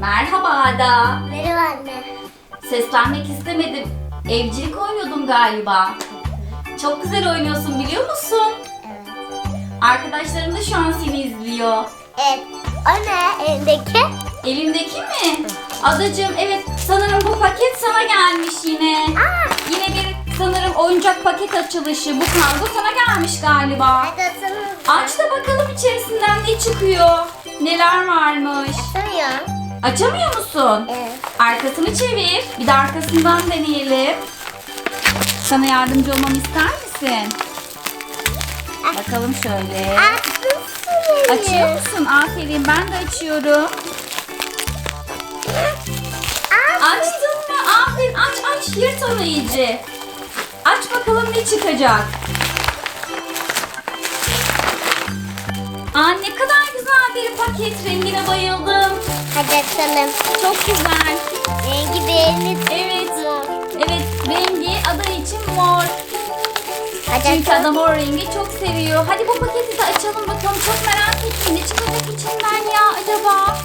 Merhaba Ada. Merhaba anne. Seslenmek istemedim. Evcilik oynuyordum galiba. Çok güzel oynuyorsun biliyor musun? Evet. Arkadaşlarım da şu an seni izliyor. Evet. O ne elindeki? Elimdeki mi? Adacığım evet sanırım bu paket sana gelmiş yine. Aa. Yine bir sanırım oyuncak paket açılışı. Bu kargo sana gelmiş galiba. Hadi açalım. Aç da bakalım içerisinden ne çıkıyor. Neler varmış. Açamıyorum. Açamıyor musun? Evet. Arkasını çevir. Bir de arkasından deneyelim. Sana yardımcı olmamı ister misin? Bakalım şöyle. Açtın Açıyor musun? Aferin. Ben de açıyorum. Açtın mı? Aferin. Aç aç. Yırt onu iyice. Aç bakalım ne çıkacak. Aa ne kadar güzel bir paket. Rengine bayıldım. Hadi açalım. Çok güzel. Rengi belli. Evet. Mor. Evet rengi ada için mor. Hadi Çünkü açalım. adam o rengi çok seviyor. Hadi bu paketi de açalım bakalım. Çok merak ettim. Ne çıkacak içinden ya acaba?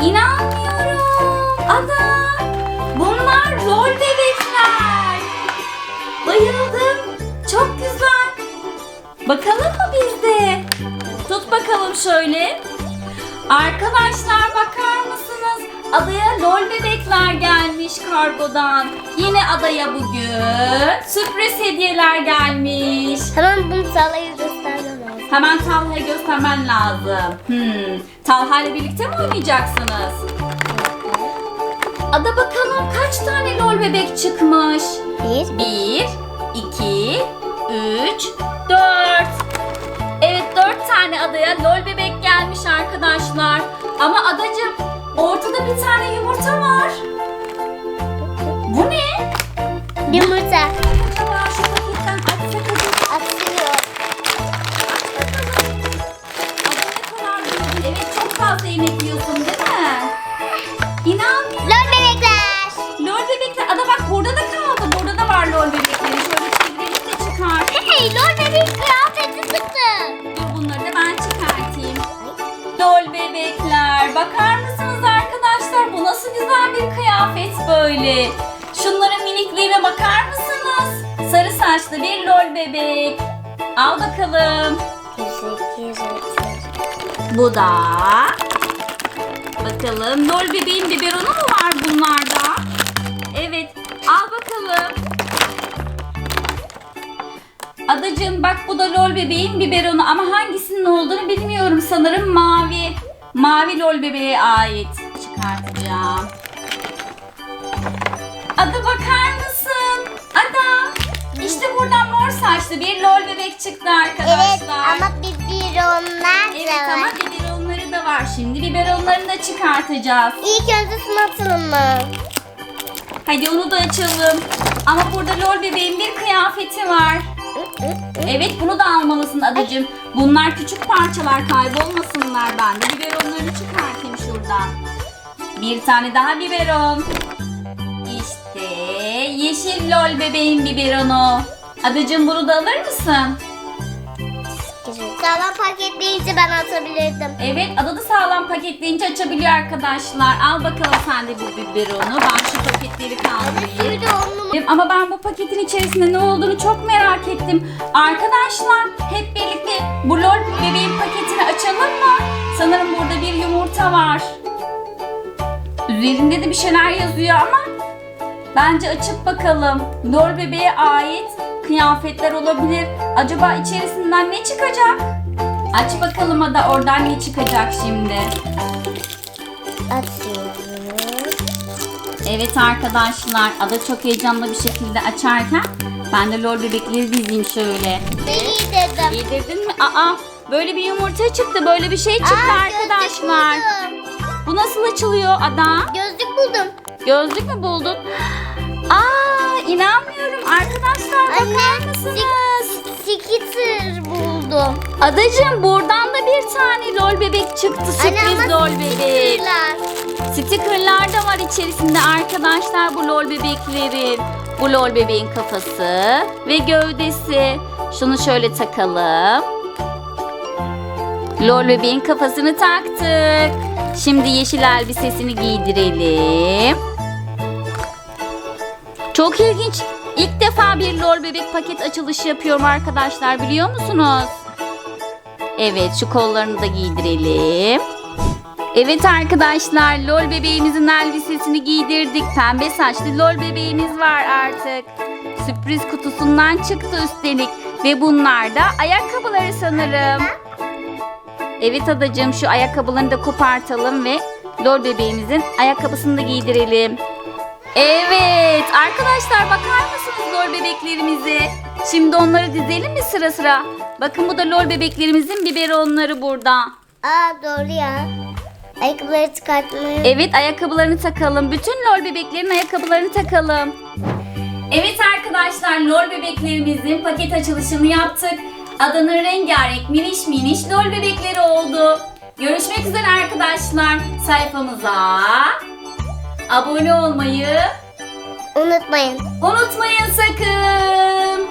İnanmıyorum. Ada. Bunlar rol bebekler. Bakalım mı biz de? Tut bakalım şöyle. Arkadaşlar bakar mısınız? Adaya lol bebekler gelmiş kargodan. Yine adaya bugün sürpriz hediyeler gelmiş. Tamam bunu salayı göstermem lazım. Hemen Talha'ya göstermen lazım. Hmm. Talha ile birlikte mi oynayacaksınız? Ada bakalım kaç tane lol bebek çıkmış? Bir. Bir, iki, üç, dört. Evet dört tane adaya lol bebek gelmiş arkadaşlar. Ama adacım ortada bir tane yumurta var. Bu ne? Yumurta. Acaba şu paketten açsak acaba? Atıyor. Ada ne kadar büyüdün. Evet çok fazla yemek yiyorsun değil mi? Hey lol bebek kıyafeti çıktı. Dur bunları da ben çıkartayım. Lol bebekler. Bakar mısınız arkadaşlar? Bu nasıl güzel bir kıyafet böyle. Şunların minikliğine bakar mısınız? Sarı saçlı bir lol bebek. Al bakalım. Bu da. Bakalım lol bebeğin biberonu mu var bunlarda? Adacığım bak bu da lol bebeğin biberonu ama hangisinin olduğunu bilmiyorum sanırım mavi. Mavi lol bebeğe ait. Çıkartacağım. Ada bakar mısın? Ada. İşte buradan mor saçlı bir lol bebek çıktı arkadaşlar. Evet ama biberonlar Evet da ama var. biberonları da var. Şimdi biberonlarını da çıkartacağız. İlk önce şunu atalım mı? Hadi onu da açalım. Ama burada lol bebeğin bir kıyafeti var. Evet bunu da almalısın adacığım. Bunlar küçük parçalar kaybolmasınlar. Ben de biberonlarını çıkartayım şuradan. Bir tane daha biberon. İşte yeşil lol bebeğin biberonu. Adacığım bunu da alır mısın? Sağlam paketleyince ben atabilirdim. Evet ada da sağlam paketleyince açabiliyor arkadaşlar. Al bakalım sen de bu biberonu. Ben şu paketleri kaldırayım. Ama ben bu paketin içerisinde ne olduğunu çok merak ettim. Arkadaşlar hep birlikte bu lol bebeğin paketini açalım mı? Sanırım burada bir yumurta var. Üzerinde de bir şeyler yazıyor ama bence açıp bakalım. Lol bebeğe ait kıyafetler olabilir. Acaba içerisinden ne çıkacak? Aç bakalım da oradan ne çıkacak şimdi. atıyoruz. Evet arkadaşlar Ada çok heyecanlı bir şekilde açarken ben de lol bebekleri dizeyim şöyle. Beni dedim. Yedirdin mi? Aa böyle bir yumurta çıktı. Böyle bir şey çıktı Aa, arkadaşlar. Bu nasıl açılıyor Ada? Gözlük buldum. Gözlük mü buldun? Aa inanmıyorum arkadaşlar bakar Anne, mısınız? Skitter buldum. Adacığım buradan da bir tane lol bebek çıktı. Sürpriz ama lol bebek. stickerlar. Stickerlar da var içerisinde arkadaşlar bu lol bebeklerin. Bu lol bebeğin kafası ve gövdesi. Şunu şöyle takalım. Lol bebeğin kafasını taktık. Şimdi yeşil elbisesini giydirelim. Çok ilginç. İlk defa bir lol bebek paket açılışı yapıyorum arkadaşlar biliyor musunuz? Evet şu kollarını da giydirelim. Evet arkadaşlar lol bebeğimizin elbisesini giydirdik. Pembe saçlı lol bebeğimiz var artık. Sürpriz kutusundan çıktı üstelik. Ve bunlar da ayakkabıları sanırım. Evet adacığım şu ayakkabılarını da kopartalım ve lol bebeğimizin ayakkabısını da giydirelim. Evet arkadaşlar bakar mısınız lol bebeklerimize? Şimdi onları dizelim mi sıra sıra? Bakın bu da lol bebeklerimizin biberonları burada. Aa doğru ya. Ayakkabıları çıkartmayı. Evet ayakkabılarını takalım. Bütün lol bebeklerin ayakkabılarını takalım. Evet arkadaşlar lol bebeklerimizin paket açılışını yaptık. Adanın rengarenk miniş miniş lol bebekleri oldu. Görüşmek üzere arkadaşlar. Sayfamıza abone olmayı unutmayın. Unutmayın sakın.